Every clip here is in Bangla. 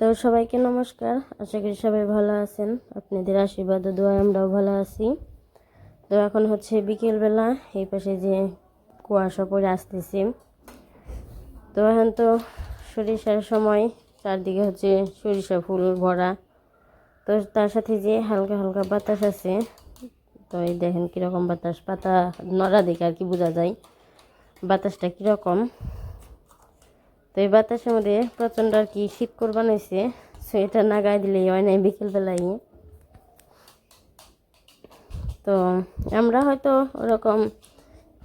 তো সবাইকে নমস্কার। আশা করি সবাই ভালো আছেন। আপনাদের আশীর্বাদ ও দোয়ায় আমরাও ভালো আছি। তো এখন হচ্ছে বিকেলবেলা এই পাশে যে কুয়াশা পড়ে আসতেছে। তো এখন তো সরিষার সময়, চারদিকে হচ্ছে সরিষা ফুল ভরা। তো তার সাথে যে হালকা হালকা বাতাস আছে, তো এই দেখেন কীরকম বাতাস। পাতা নড়া দেখে আর কি বোঝা যায়। বাতাসটা কীরকম? তো এই বাতাসের মধ্যে প্রচণ্ড আর কি শীত করবান হয়েছে সোয়েটার না গায়ে দিলেই হয় নাই বিকেলবেলায়। তো আমরা হয়তো ওরকম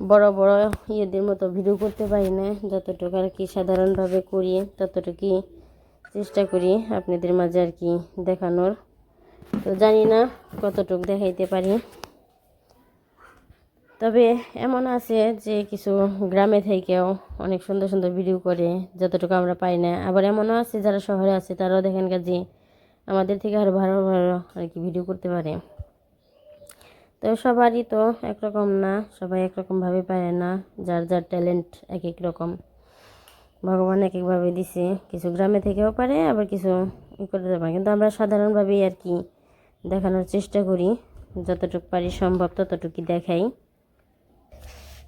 বড় বড় ইয়েদের মতো ভিডিও করতে পারি না, যতটুকু আর কি সাধারণভাবে করি ততটুকুই চেষ্টা করি আপনাদের মাঝে আর কি দেখানোর। তো জানি না কতটুকু দেখাইতে পারি। তবে এমন আছে যে কিছু গ্রামে থেকেও অনেক সুন্দর সুন্দর ভিডিও করে, যতটুকু আমরা পাই না। আবার এমনও আছে যারা শহরে আছে, তারাও দেখেন কাজে আমাদের থেকে আরও ভালো ভালো আর কি ভিডিও করতে পারে। তো সবারই তো একরকম না, সবাই একরকমভাবে পারে না, যার যার ট্যালেন্ট এক এক রকম। ভগবান এক একভাবে দিছে, কিছু গ্রামে থেকেও পারে, আবার কিছু করতে পারে। কিন্তু আমরা সাধারণভাবেই আর কি দেখানোর চেষ্টা করি, যতটুকু পারি সম্ভব ততটুকু দেখাই।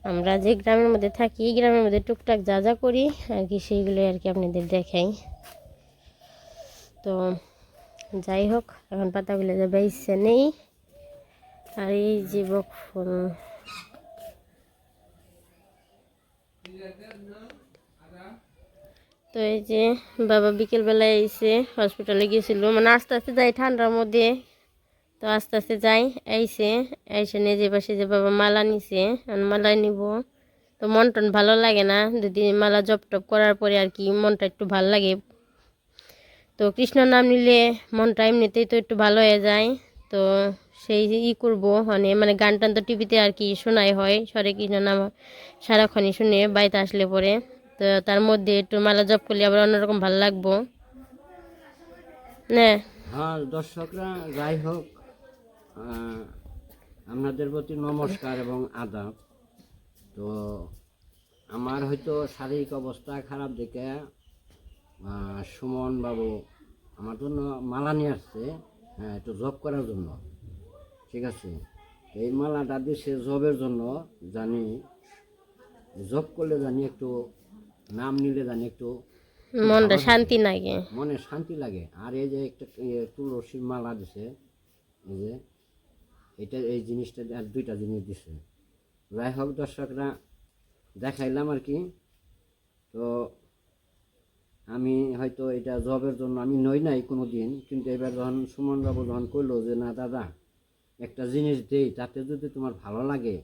আমরা যে গ্রামের মধ্যে থাকি, এই গ্রামের মধ্যে টুকটাক যা যা করি, আর কি সেইগুলোই আর কি আপনাদের দেখাই। তো যাই হোক, এখন পাতাগুলো যাবে ইচ্ছে নেই। আর এই যে বক ফুল। তো এই যে বাবা বিকেলবেলায় এসে হসপিটালে গিয়েছিল মানে আস্তে আস্তে যাই ঠান্ডার মধ্যে তো আস্তে আস্তে যাই, আইসে আইসে নিয়ে যে পাশে যে বাবা মালা নিছে মালা নিব। তো মন টন ভালো লাগে না, যদি মালা জপ টপ করার পরে আর কি মনটা একটু ভালো লাগে। তো কৃষ্ণ নাম নিলে মনটা এমনিতেই তো একটু ভালো হয়ে যায়। তো সেই ই করব মানে মানে গান টান তো টিভিতে আর কি শোনাই হয় সরে কৃষ্ণ নাম সারাক্ষণই শুনে বাড়িতে আসলে পরে। তো তার মধ্যে একটু মালা জপ করলে আবার অন্যরকম ভালো লাগবো। হ্যাঁ দর্শকরা, যাই হোক আপনাদের প্রতি নমস্কার এবং আদাব। তো আমার হয়তো শারীরিক অবস্থা খারাপ দেখে সুমন বাবু আমার জন্য মালা নিয়ে আসছে হ্যাঁ একটু জব করার জন্য। ঠিক আছে? এই মালাটা দিছে জবের জন্য জানি জব করলে জানি একটু নাম নিলে জানি একটু মনটা শান্তি লাগে। মনে শান্তি লাগে। আর এই যে একটা তুলসীর মালা দিছে এই যে এটা এই জিনিসটা আর দুইটা জিনিস দিছে। যাই হোক দর্শকরা, দেখাইলাম আর কি। তো আমি হয়তো এটা জবের জন্য আমি নই নাই কোনো দিন কিন্তু এবার যখন সুমনবাবু যখন করল যে, না দাদা, একটা জিনিস দেই, তাতে যদি তোমার ভালো লাগে,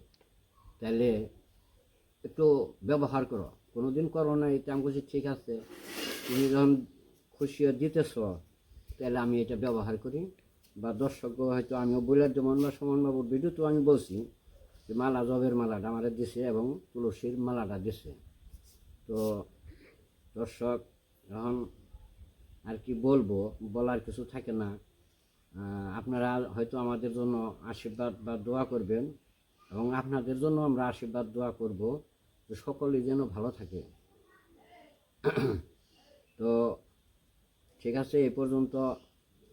তাহলে একটু ব্যবহার করো। কোনো দিন করো না এটা আমি বলছি, ঠিক আছে। তুমি যখন খুশি হয়ে দিতেছ, তাহলে আমি এটা ব্যবহার করি। বা দর্শক হয়তো আমিও বলে যেমন বা ভিডিও তো আমি বলছি যে মালা, জবের মালাটা আমার দিছে এবং তুলসীর মালাটা দিছে। তো দর্শক, এখন আর কি বলব? বলার কিছু থাকে না। আপনারা হয়তো আমাদের জন্য আশীর্বাদ বা দোয়া করবেন এবং আপনাদের জন্য আমরা আশীর্বাদ দোয়া করব যে সকলেই যেন ভালো থাকে। তো ঠিক আছে এই পর্যন্ত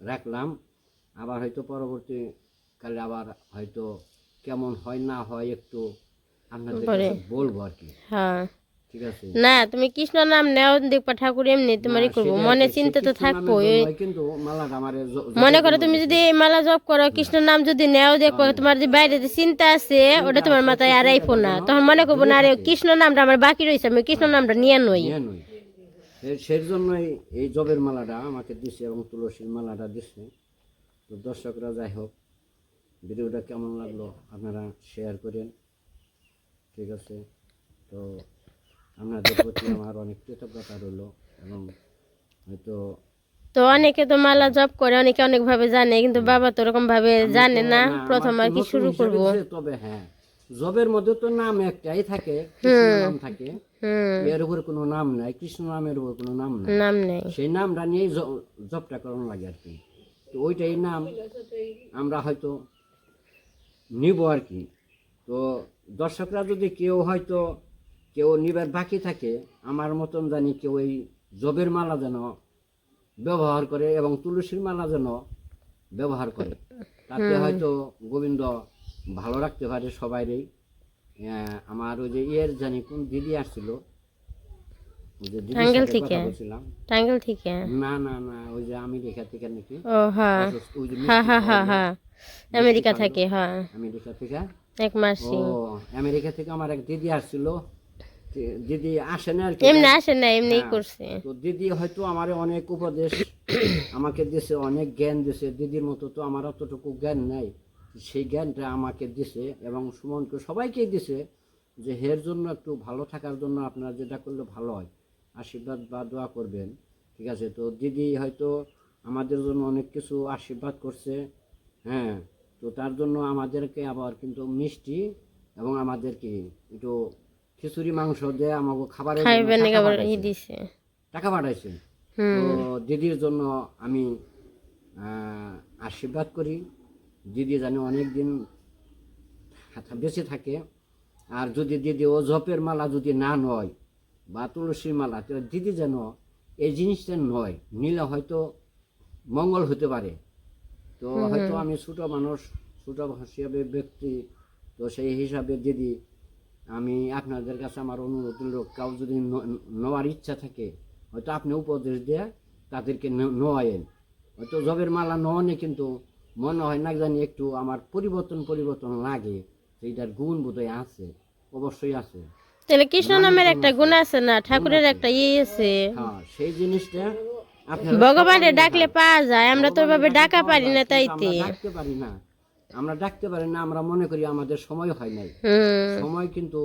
রাখলাম। আবার হয়তো পরবর্তীকালে আবার হয়তো কেমন হয় না হয় একটু আপনাদের বলব আর কি। হ্যাঁ। না তুমি কৃষ্ণ নাম নেও দেখবা ঠাকুর এমনি তোমারই করব। মনে চিন্তা তো থাকব মনে করো তুমি যদি মালা জপ করো কৃষ্ণ নাম যদি নেও দেখো তোমার যে বাইরে যে চিন্তা আছে ওটা তোমার মাথায় আর আইফো না। তখন মনে করব না আরে কৃষ্ণ নামটা আমার বাকি রয়েছে আমি কৃষ্ণ নামটা নিয়ে নই। সেই জন্যই এই জবের মালাটা আমাকে দিছে এবং তুলসীর মালাটা দিছে। তো দর্শকরা যাই হোক ভিডিওটা কেমন লাগল আপনারা শেয়ার করেন ঠিক আছে? তো আপনাদের প্রতি আমার অনেক কৃতজ্ঞতা রইল এবং হয়তো তো অনেকে তো মালা জপ করে অনেকে অনেক ভাবে জানে কিন্তু বাবা তো ওরকম ভাবে জানে না প্রথম আর কি শুরু করব। তবে হ্যাঁ জবের মধ্যে তো নাম একটাই থাকে কৃষ্ণ নাম থাকে এর উপর কোনো নাম নাই কৃষ্ণ নামের উপর কোনো নাম নাই। নাম নেই। সেই নামটা নিয়েই জবটা করানো লাগে আর কি। তো ওইটাই নাম আমরা হয়তো নিব আর কি। তো দর্শকরা যদি কেউ হয়তো কেউ নিবার বাকি থাকে আমার মতন জানি কেউ এই জবের মালা যেন ব্যবহার করে এবং তুলসীর মালা যেন ব্যবহার করে। তাতে হয়তো গোবিন্দ ভালো রাখতে পারে সবাইরই। আমার ওই যে ইয়ের জানি কোন দিদি আসছিল সাথে থেকে? টাঙ্গেল থেকে? না না না ওই যে আমেরিকা থেকে নাকি? ও হ্যাঁ। ওই যে হ্যাঁ হ্যাঁ হ্যাঁ হ্যাঁ। আমেরিকা থেকে হ্যাঁ। আমেরিকা থেকে? এক মাসি ও আমেরিকা থেকে আমার এক দিদি আসছিল। দিদি আসে না আর কি? এমনি আসে না এমনি। করছে। তো দিদি হয়তো আমার অনেক উপদেশ আমাকে দিছে অনেক জ্ঞান দিছে। দিদির মতো তো আমার অতটুকু জ্ঞান নাই। সেই জ্ঞানটা আমাকে দিছে এবং সুমনকে সবাইকেই দিছে যে হের জন্য একটু ভালো থাকার জন্য আপনারা যেটা করলে ভালো হয়। আশীর্বাদ বা দোয়া করবেন ঠিক আছে? তো দিদি হয়তো আমাদের জন্য অনেক কিছু আশীর্বাদ করছে হ্যাঁ তো তার জন্য আমাদেরকে আবার কিন্তু মিষ্টি এবং আমাদেরকে একটু খিচুড়ি মাংস দিয়ে আমাকে খাবার টাকা পাঠাইছে। তো দিদির জন্য আমি আশীর্বাদ করি। দিদি যেন অনেক দিন বেঁচে থাকে। আর যদি দিদি ও জপের মালা যদি না নয় বা তুলসীর মালা দিদি যেন এই জিনিসটা নয় নিলে হয়তো মঙ্গল হতে পারে। তো হয়তো আমি ছোট মানুষ ছোট হিসাবে ব্যক্তি তো সেই হিসাবে দিদি আমি আপনাদের কাছে আমার অনুরোধ হলো কাউ যদি নেওয়ার ইচ্ছা থাকে হয়তো আপনি উপদেশ দিয়ে তাদেরকে ন- নেওয়ায়েন। হয়তো জবের মালা নেওয়ানে কিন্তু মনে হয় না জানি একটু আমার পরিবর্তন পরিবর্তন লাগে সেইটার গুণ বোধহয় আছে অবশ্যই আছে। তাহলে কৃষ্ণ নামের একটা গুণ আছে। না ঠাকুরের একটা ইয়ে আছে। হ্যাঁ সেই জিনিসটা ভগবানের ডাকলে পাওয়া যায় আমরা তো ভাবে ডাকা পারি না তাইতে। আমরা ডাকতে পারি না। আমরা ডাকতে পারি না আমরা মনে করি আমাদের সময় হয় নাই। সময় কিন্তু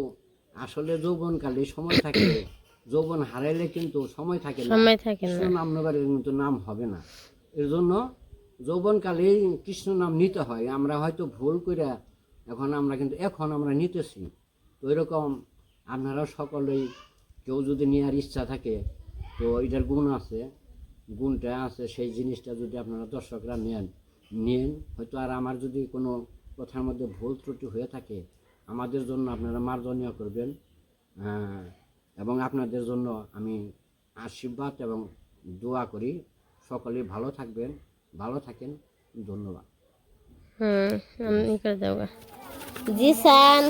আসলে যৌবনকালে সময় থাকে। যৌবন হারাইলে কিন্তু সময় থাকে না। সময় থাকে না। কৃষ্ণ নাম কিন্তু নাম হবে না। এর জন্য যৌবনকালেই কৃষ্ণ নাম নিতে হয়। আমরা হয়তো ভুল করে এখন আমরা কিন্তু এখন আমরা নিতেছি। তো এরকম আপনারা সকলেই কেউ যদি নেওয়ার ইচ্ছা থাকে তো এটার গুণ আছে গুণটা আছে সেই জিনিসটা যদি আপনারা দর্শকরা নেন নেন হয়তো আর আমার যদি কোনো কথার মধ্যে ভুল ত্রুটি হয়ে থাকে আমাদের জন্য আপনারা মার্জনীয় করবেন। হ্যাঁ, এবং আপনাদের জন্য আমি আশীর্বাদ এবং দোয়া করি। সকলেই ভালো থাকবেন ভালো থাকেন। ধন্যবাদ। হুম করে দেবো জি সান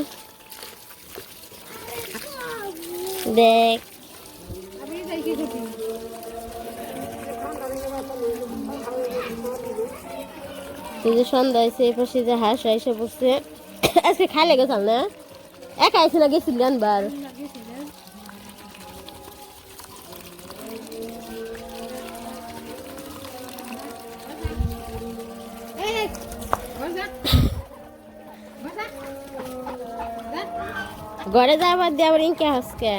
এই পাশে যে হাঁস পড়ছে। আজকে খাইলে গেছাল না? একা আইসে না গেছিল আনবার? ঘরে যাবার দিয়ে আবার ইনকে হাসকে?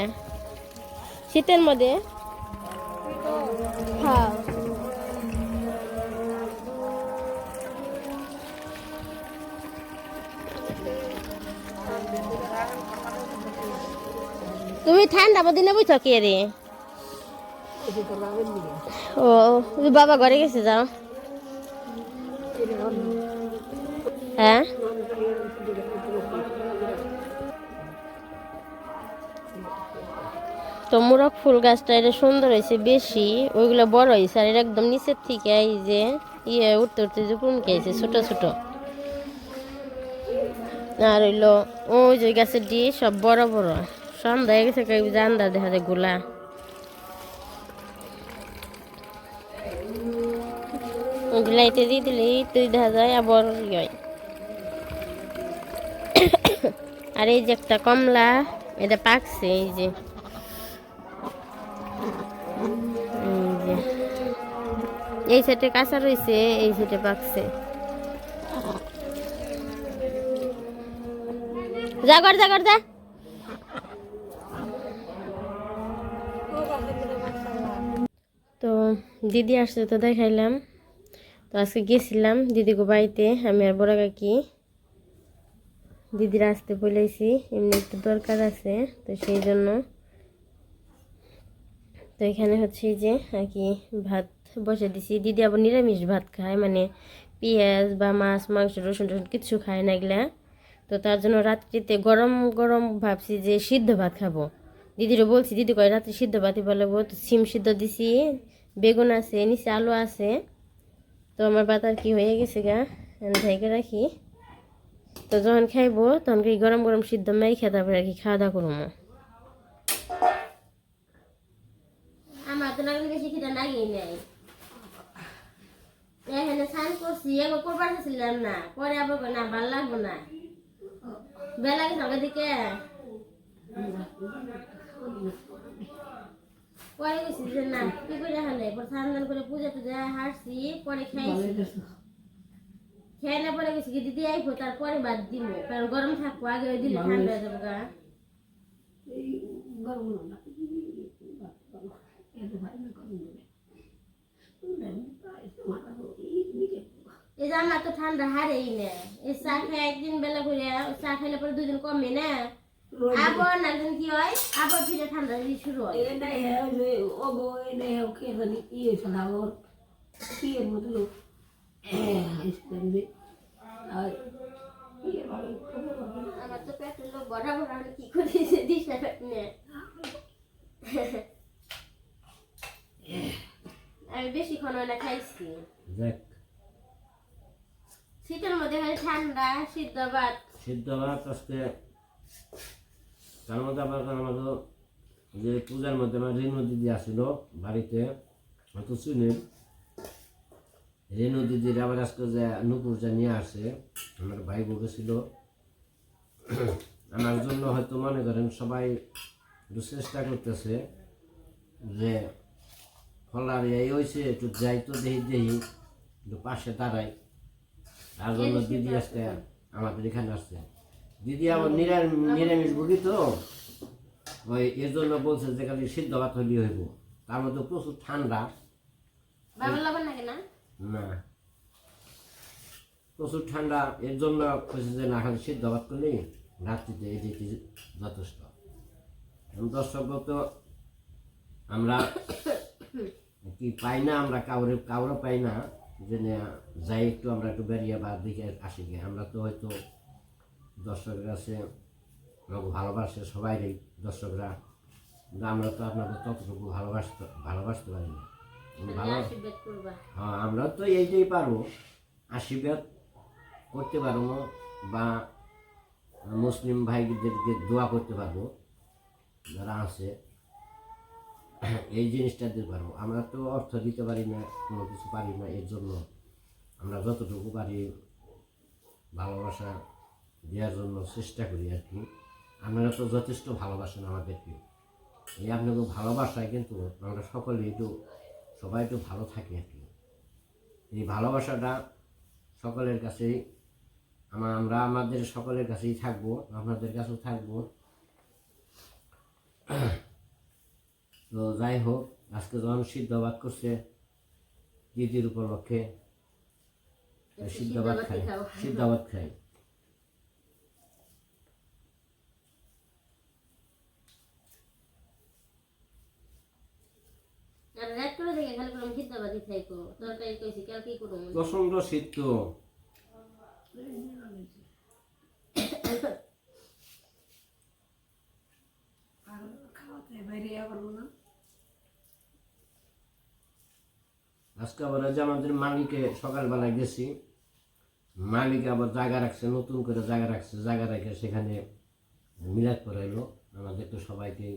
শীতের মধ্যে? হ্যাঁ। তুমি ঠান্ডা মধ্যে বুঝছ কে রে? ও বাবা ঘরে গেছে যাও। হ্যাঁ? তো মুরগ ফুল গাছটা এটা সুন্দর হয়েছে, বেশি। ওইগুলো বড় হয়েছে আর এটা একদম নিচের থেকে এই যে ইয়ে উঠতে উঠতে যে পুমকে আছে ছোট ছোট। আর হইল ওই যে গাছের ডি সব বড় বড়। সন্ধ্যা হয়ে গেছে জান্দা দেখা যায় গোলা। ওগুলা এতে দিয়ে দিলে তুই দেখা যায়, আবার ইয়ে হয়। আর এই যে একটা কমলা, এটা পাকছে, এই যে। এই সাইডে কাঁচা রয়েছে এই সাইডে পাকছে যা কর যা তো দিদি আসছে তো দেখাইলাম। তো আজকে গেছিলাম দিদিকে বাড়িতে, আমি আর বড় কাকি। দিদির আসতে বলেছি, এমনি একটু দরকার আছে, তো সেই জন্য। তো এখানে হচ্ছে যে আর কি ভাত বসে দিছি। দিদি আবার নিরামিষ ভাত খায় মানে পেঁয়াজ বা মাছ, মাংস, রসুন টসুন কিছু খায় না এগুলা। তো তার জন্য রাত্রিতে গরম গরম ভাবছি যে সিদ্ধ ভাত খাব। দিদিরও বলছি, দিদি কয় রাত্রে সিদ্ধ ভাতই বলব তো সিম সিদ্ধ দিছি, বেগুন আছে, নিচে আলু আছে। তো আমার পাতার কি হয়ে গেছে গা ঢেকে রাখি। তো যখন খাইবো তখন কি গরম গরম সিদ্ধ মাই খেয়ে পারে আর কি খাওয়া দাওয়া করব। আমার তো লাগলে বেশি লাগেই নাই। এখানে স্নান করছি একবার করবার ছিলাম না পরে আবার না ভালো লাগবো না। বেলা গেছে আমার দিকে। পরে গেছি যে না কি করে হালে পরে স্নান টান করে পূজা টুজা হারছি পরে খাইছি। খেয়ে না পরে গেছি কি দিদি আইবো তারপরে বাদ দিব কারণ গরম থাকব আগে ওই দিলে ঠান্ডা হয়ে যাব গা। এই যে আমার তো ঠান্ডা হারেই না। এই চা খাই একদিন বেলা করে চা খাইলে পরে দুদিন কমে না। আবার না একদিন কি হয়? আবার ফিরে ঠান্ডা দিয়ে শুরু হয়। আমার তো পেটের লোক বড়া বড়া আমি কি করেছে দিশা পেট নিয়ে। আমি বেশিক্ষণ না খাইছি। দেখ শীতের মধ্যে ঠান্ডা, সিদ্ধ ভাত। সিদ্ধ ভাত আজকে তার মধ্যে আবার আমাদের যে পূজার মধ্যে আমার রেণু দিদি আসছিল বাড়িতে হয়তো শুনেন রেণু দিদির আবার আজকে যে নুপুর যা নিয়ে আসে, আমার ভাই বউ ছিল আমার জন্য হয়তো মনে করেন সবাই একটু চেষ্টা করতেছে যে ফলার এই হয়েছে একটু যাই তো দেখি দেখি, একটু পাশে দাঁড়াই। তার জন্য দিদি আজকে আমাদের এখানে আসছে। দিদি আমার নিরামিষ নিরামিষ ভুগি তো? ওই এর জন্য বলছে যে খালি সিদ্ধ ভাত হলি হইব। তার মধ্যে প্রচুর ঠান্ডা। না? প্রচুর ঠান্ডা। এর জন্য কইছে যে না খালি সিদ্ধ ভাত করলেই রাত্রিতে এটি যথেষ্ট। দর্শক তো আমরা কি পাই না আমরা কাউরে কাউরে পাই না। যে না, যাই একটু আমরা একটু বেরিয়ে বা দেখে আসি গে। আমরা তো হয়তো দর্শকের কাছে ভালোবাসে সবাইরই দর্শকরা। কিন্তু আমরা তো আপনাদের ততটুকু ভালোবাসতে ভালোবাসতে পারি না। ভালো হ্যাঁ আমরা তো এইটাই পারব। আশীর্বাদ করতে পারব বা মুসলিম ভাইদেরকে দোয়া করতে পারব। যারা আছে এই জিনিসটা দিতে পারব। আমরা তো অর্থ দিতে পারি না, কোনো কিছু পারি না, এর জন্য আমরা যতটুকু পারি ভালোবাসা দেওয়ার জন্য চেষ্টা করি আর কি। আপনারা তো যথেষ্ট ভালোবাসেন আমাদেরকে। এই আপনাকে ভালোবাসায় কিন্তু আমরা সকলে একটু, সবাই একটু ভালো থাকি আর কি। এই ভালোবাসাটা সকলের কাছেই, আমার, আমরা আমাদের সকলের কাছেই থাকব, আপনাদের কাছেও থাকব। তো যাই হোক আজকে যখন সিদ্ধ সিদ্ধবাদ করছে দিদির উপলক্ষে খাই খাও। সিদ্ধবাদ খাই। সিদ্ধ ভাত খাইকো তরকারি কইছি কাল কি করব প্রচণ্ড শীত তো আজকে আবার যে আমাদের মালিকে সকালবেলায় গেছি। মালিক আবার জায়গা রাখছে, নতুন করে জায়গা রাখছে, জায়গা রেখে সেখানে মিলাদ করাইলো আমাদের তো সবাইকে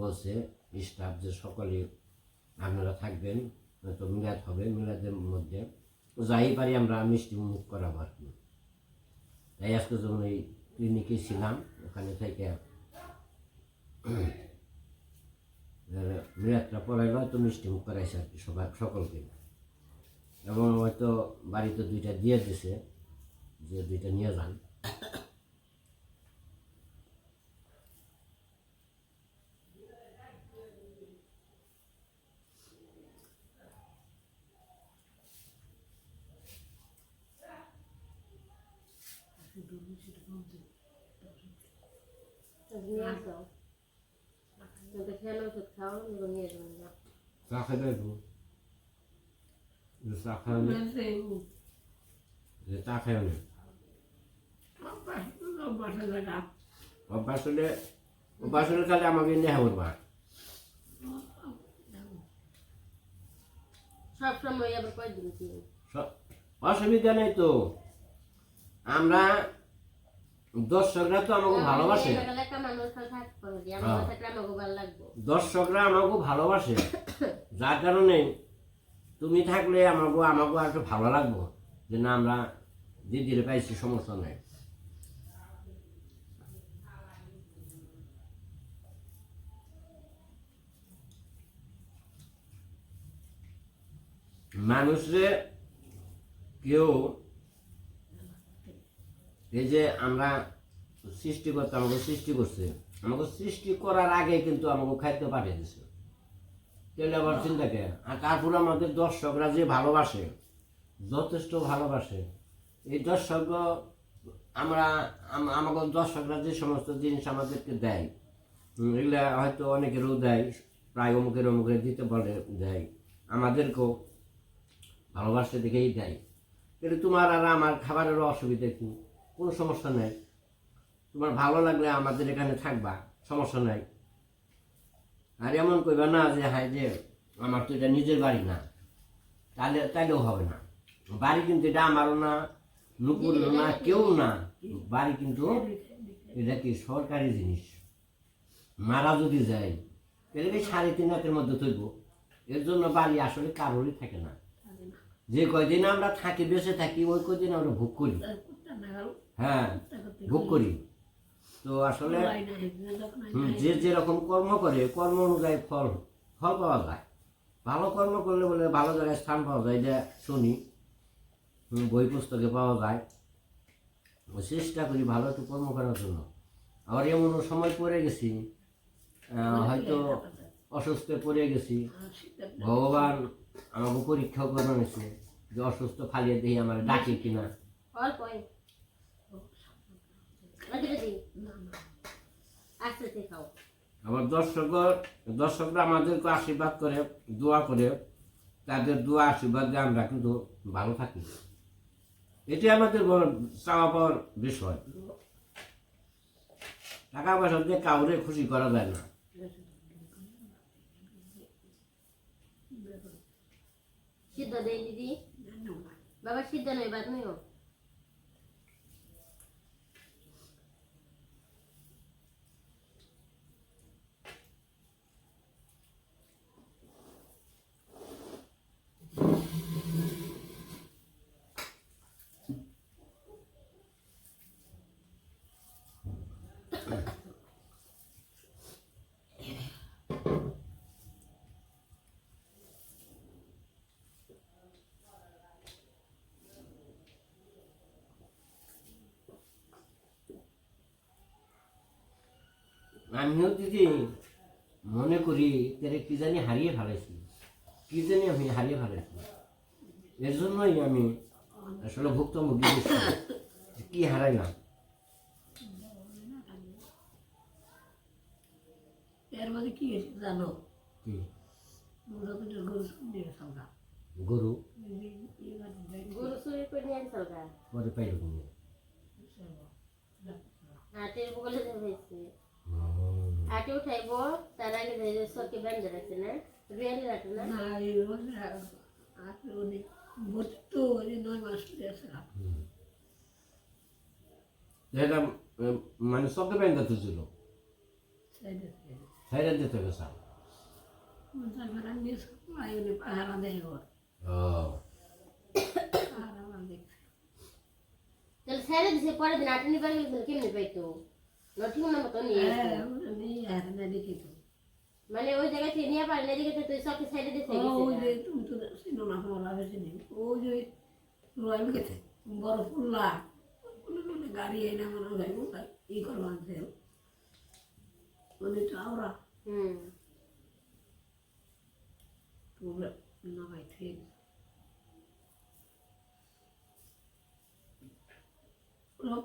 বলছে, স্টাফ যে সকলে আপনারা থাকবেন তো মিলাদ হবে মিলাদের মধ্যে। যাই পারি আমরা মিষ্টি মুখ করাবো আর কি। তাই আজকে যখন এই ক্লিনিকে ছিলাম। ওখানে থেকে মিরাতটা পড়াইলো তো মিষ্টি মুখ করাইছে আর কি সবাই, সকলকে। এবং হয়তো বাড়িতে দুইটা দিয়ে দিছে যে দুইটা নিয়ে যান নিয়ে আসো তোকে খেয়াল ওষুধ খাও নিয়ে যাব না? চা চা খাওয়ালে অভ্যাস হলে অভ্যাস হলে খালি আমাকে নেওয়া করবা সব সময় আবার কয়দিন অসুবিধা নেই তো। আমরা দর্শকরা তো আমাকে ভালোবাসে। হ্যাঁ। দর্শকরা আমাকে ভালোবাসে। যার কারণে তুমি থাকলে আমাকে আমাকে একটু ভালো লাগবো। যে না আমরা দিদিরে পাইছি সমস্যা নেই। মানুষরে কেউ এই যে আমরা সৃষ্টি করতে, আমাকে সৃষ্টি করছে। আমাকে সৃষ্টি করার আগে কিন্তু আমাকে খাইতে পাঠিয়ে দিছে। তাহলে আবার চিন্তা কে? আর তারপর আমাদের দর্শকরা যে ভালোবাসে, যথেষ্ট ভালোবাসে, এই দর্শক আমরা আমাকে দর্শকরা যে সমস্ত জিনিস আমাদেরকে দেয় এগুলা হয়তো অনেকেরও দেয়, প্রায় অমুকের অমুকের দিতে বলে, দেয়, আমাদেরকেও ভালোবাসতে দেখেই দেয়। কিন্তু তোমার আর আমার খাবারেরও অসুবিধা কি? কোনো সমস্যা নেই। তোমার ভালো লাগলে আমাদের এখানে থাকবা, সমস্যা নাই। আর এমন কইবা না যে হাই যে, আমার তো এটা নিজের বাড়ি না। তাহলে, তাইলেও হবে না। বাড়ি কিন্তু এটা আমারও না, নুপুরেরও না কেউ না। বাড়ি কিন্তু এটা কি সরকারি জিনিস। মারা যদি যায়, তাহলে সাড়ে তিন হাতের মধ্যে তৈব এর জন্য বাড়ি আসলে কারোরই থাকে না। যে কয়দিন আমরা থাকি, বেঁচে থাকি, ওই কয়দিন আমরা ভোগ করি। হ্যাঁ ভোগ করি। তো আসলে যে যেরকম কর্ম করে কর্ম অনুযায়ী ফল ফল পাওয়া যায়। ভালো কর্ম করলে বলে ভালো জায়গায় স্থান পাওয়া যায় এটা শুনি। বই পুস্তকে পাওয়া যায়। চেষ্টা করি ভালো একটু কর্ম করার জন্য। আবার এমন সময় পড়ে গেছি হয়তো অসুস্থ পড়ে গেছি। ভগবান আমাকে পরীক্ষা করে নিয়েছে যে অসুস্থ ফালিয়ে দিয়ে আমার ডাকে কিনা অল্প আস্তে আস্তে খাও আমার দর্শক দর্শকরা আমাদেরকে আশীর্বাদ করে দোয়া করে তাদের দোয়া আশীর্বাদে আমরা কিন্তু ভালো থাকি। এটি আমাদের চাওয়া পাওয়ার বিষয়। টাকা পয়সা দিয়ে কাউরে খুশি করা যায় না। সিদ্ধ দেই দিদি। বাবা সিদ্ধ নয় বাদ নয় আমিও দিদি মনে করি তারে কি জানি হারিয়ে ফেলাইছি। কি জানি আমি হারিয়ে ফেলাইছি। এর জন্যই আমি আসলে ভুক্তভোগী কি হারাইলাম? এর মধ্যে কি হয়েছে জানো? কি? গরু গরু? গরু চুরি করে নিয়ে আনছাল পরে পাইল তুমি হাটের হয়েছে। হাটে উঠাইব তার আগে যে সরকে বেঁধে রাখছে না রিয়ালি হাটে না না এই আপনি অনেক নয় মাস এটা উম, মানে শব্দ ব্যাংকটা ছিল সাইডে সাইডে দিতে গেছে তারপর পাহারা দেয় ওর ও পাহারা আমার দেখছে তাহলে ছেড়ে দিছে পরের দিন কেমনি পাইতো নঠিক না মতো নিয়ে হ্যাঁ মানে ওই জায়গায় থেকে নিয়ে পারে না এদিকে তো তুই সবকে সাইডে দিতে ওই যে তুমি তো চিনো না তোমার হয়েছে নি ওই যে রয়েল গেছে বড় ফুল্লা গাড়ি এনে মনে হয় ই করব আনছে মানে ঠিক। লোক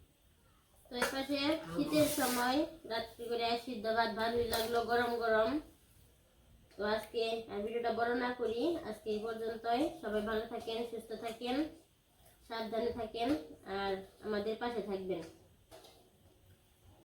তো শীতের সময় রাত্রি করে সিদ্ধ ভাত ভালোই লাগল গরম গরম। তো আজকে ভিডিওটা বড় না করি, আজকে এই পর্যন্তই। সবাই ভালো থাকেন, সুস্থ থাকেন, সাবধানে থাকেন, আর আমাদের পাশে থাকবেন।